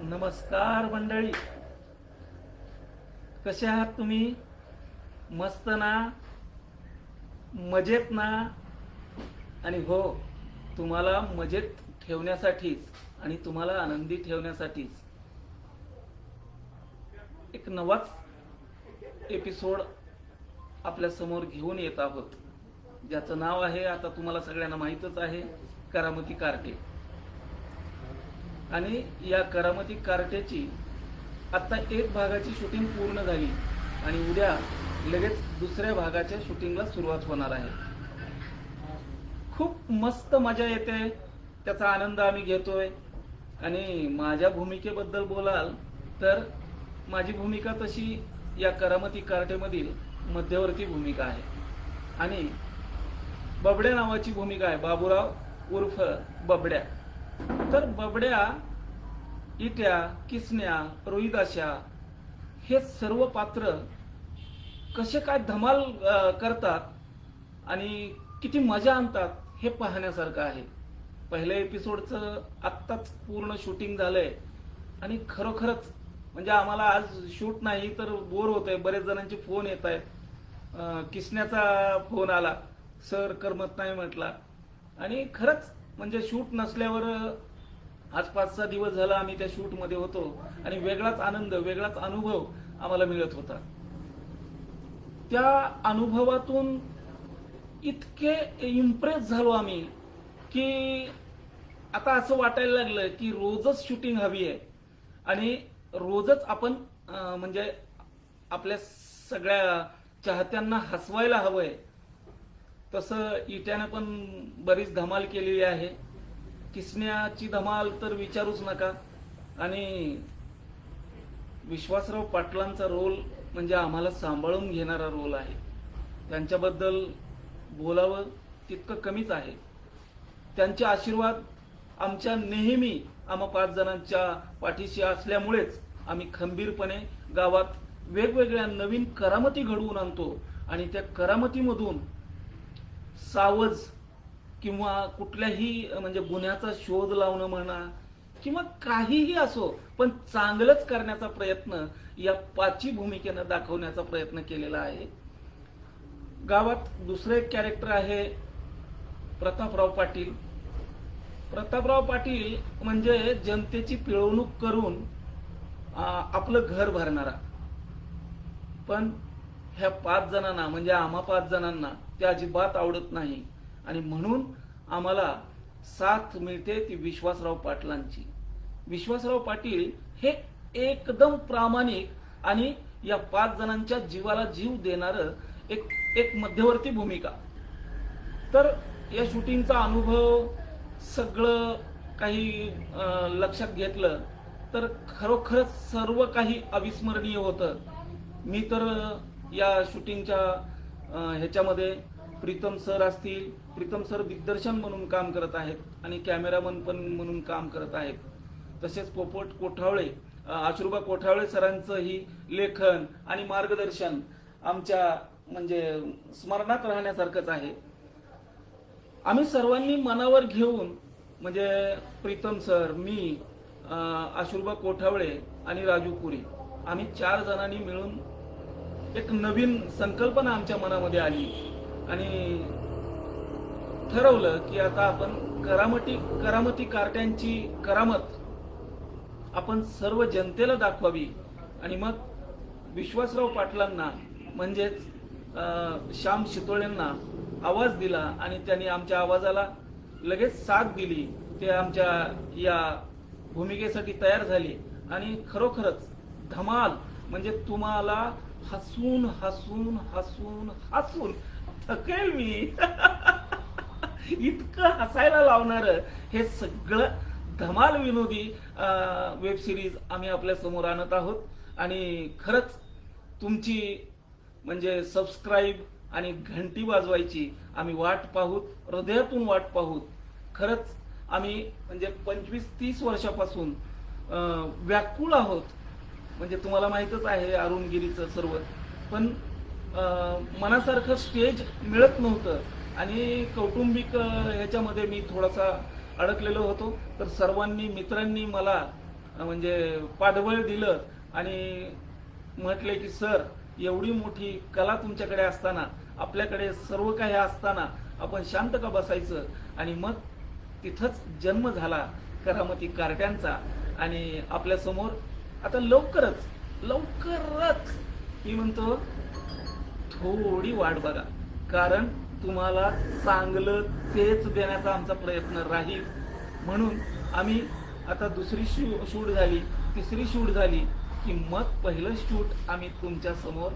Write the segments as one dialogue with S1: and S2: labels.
S1: नमस्कार मंडळी. कसे आहात तुम्ही? मस्त ना? मजेत ना? आणि हो तुम्हाला मजेत ठेवण्यासाठीच आणि तुम्हाला आनंदी ठेवण्यासाठीच एक नवाच एपिसोड आपल्यासमोर घेऊन येत आहोत. ज्याचं नाव आहे आता तुम्हाला सगळ्यांना माहीतच आहे करामती कार्टे आणि या करामती कार्टेची आत्ता एक भागाची शूटिंग पूर्ण झाली आणि उद्या लगेच दुसऱ्या भागाच्या शूटिंगला सुरुवात होणार आहे. खूप मस्त मजा येते. त्याचा आनंद आम्ही घेतोय. आणि माझ्या भूमिकेबद्दल बोलाल तर माझी भूमिका तशी या करामती कार्टेमधील मध्यवर्ती भूमिका आहे. आणि बबड्या नावाची भूमिका आहे. बाबूराव उर्फ बबड्या. तर बबड्या इट्या किसन्या रोहिदाशा हे सर्व पात्र कसे काय धमाल करतात आणि किती मजा आणतात हे पाहण्यासारखं आहे. पहिल्या एपिसोडचं आत्ताच पूर्ण शूटिंग झालंय आणि खरोखरच म्हणजे आम्हाला आज शूट नाही तर बोर होत आहे बरेच जणांचे फोन येत आहेत. किसण्याचा फोन आला. सर करमत नाही म्हटला. आणि खरंच म्हणजे शूट नसल्यावर आज पाच सहा दिवस झाला आम्ही त्या शूटमध्ये होतो आणि वेगळाच आनंद वेगळाच अनुभव आम्हाला मिळत होता. त्या अनुभवातून इतके इम्प्रेस झालो आम्ही की आता असं वाटायला लागलं की रोजच शूटिंग हवी आहे. आणि रोजच आपण म्हणजे आपल्या सगळ्या चाहत्यांना हसवायला हवंय. तसं इट्यानं पण बरीच धमाल केलेली आहे. किसण्याची धमाल तर विचारूच नका. आणि विश्वासराव पाटलांचा रोल म्हणजे आम्हाला सांभाळून घेणारा रोल आहे. त्यांच्याबद्दल बोलावं तितकं कमीच आहे. त्यांचे आशीर्वाद आमच्या नेहमी आम्हा पाच जणांच्या पाठीशी असल्यामुळेच आम्ही खंबीरपणे गावात वेगवेगळ्या नवीन करामती घडवून आणतो. आणि त्या करामतीमधून सावज किंवा कुठल्याही म्हणजे गुन्ह्याचा शोध लावणं म्हणा किंवा काहीही असो पण चांगलंच करण्याचा प्रयत्न या पाची भूमिकेनं दाखवण्याचा प्रयत्न केलेला आहे. गावात दुसरं एक कॅरेक्टर आहे प्रतापराव पाटील. प्रतापराव पाटील म्हणजे जनतेची पिळवणूक करून आपलं घर भरणारा. पण ह्या पाच जणांना म्हणजे आम्हा पाच जणांना ते अजिबात आवडत नाही. आणि म्हणून आम्हाला साथ मिळते ती विश्वासराव पाटलांची. विश्वासराव पाटील हे एकदम प्रामाणिक आणि या पाच जणांच्या जीवाला जीव देणार एक एक मध्यवर्ती भूमिका. तर या शूटिंगचा अनुभव सगळं काही लक्षात घेतलं तर खरोखरच सर्व काही अविस्मरणीय होतं. मी तर या शूटिंगच्या ह्याच्यामध्ये प्रीतम सर असतील प्रीतम सर दिग्दर्शन म्हणून काम करत आहेत आणि कॅमेरामन पण म्हणून काम करत आहेत. तसेच पोपट कोठावळे आशुर्बा कोठावळे सरांचंही लेखन आणि मार्गदर्शन आमच्या म्हणजे स्मरणात राहण्यासारखंच आहे. आम्ही सर्वांनी मनावर घेऊन म्हणजे प्रीतम सर मी आशुर्बा कोठावळे आणि राजू पुरी आम्ही चार जणांनी मिळून एक नवीन संकल्पना आमच्या मनामध्ये आली. आणि ठरवलं की आता आपण करामती करामती कार्ट्यांची करामत आपण सर्व जनतेला दाखवावी. आणि मग विश्वासराव पाटलांना म्हणजेच श्याम शितोळेंना आवाज दिला आणि त्यांनी आमच्या आवाजाला लगेच साथ दिली. ते आमच्या या भूमिकेसाठी तयार झाली. आणि खरोखरच धमाल म्हणजे तुम्हाला हसून हसून हसून हसून थकेल मी. इतकं हसायला लावणार हे सगळं धमाल विनोदी वेब सिरीज आम्ही आपल्यासमोर आणत आहोत. आणि खरंच तुमची म्हणजे सबस्क्राईब आणि घंटी वाजवायची आम्ही वाट पाहूत हृदयातून वाट पाहूत. खरंच आम्ही म्हणजे पंचवीस तीस वर्षापासून व्याकुळ आहोत. म्हणजे तुम्हाला माहीतच आहे अरुणगिरीचं सर्व. पण मनासारखं स्टेज मिळत नव्हतं. आणि कौटुंबिक ह्याच्यामध्ये मी थोडासा अडकलेलो होतो. तर सर्वांनी मित्रांनी मला म्हणजे पाठबळ दिलं आणि म्हटले की सर एवढी मोठी कला तुमच्याकडे असताना आपल्याकडे सर्व काही असताना आपण शांत का बसायचं? आणि मग तिथंच जन्म झाला करामती कार्ट्यांचा. आणि आपल्यासमोर आता लवकरच लवकरच मी म्हणतो थोडी वाट बघा. कारण तुम्हाला चांगलं तेच देण्याचा आमचा प्रयत्न राहील. म्हणून आम्ही आता दुसरी शू शूट झाली तिसरी शूट झाली की मग पहिलं शूट आम्ही तुमच्यासमोर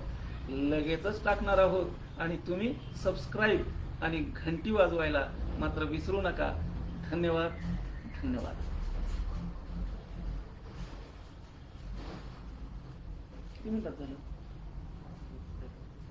S1: लगेचच टाकणार आहोत. आणि तुम्ही सबस्क्राईब आणि घंटी वाजवायला मात्र विसरू नका. धन्यवाद. धन्यवाद. किती मिनिटात झालं?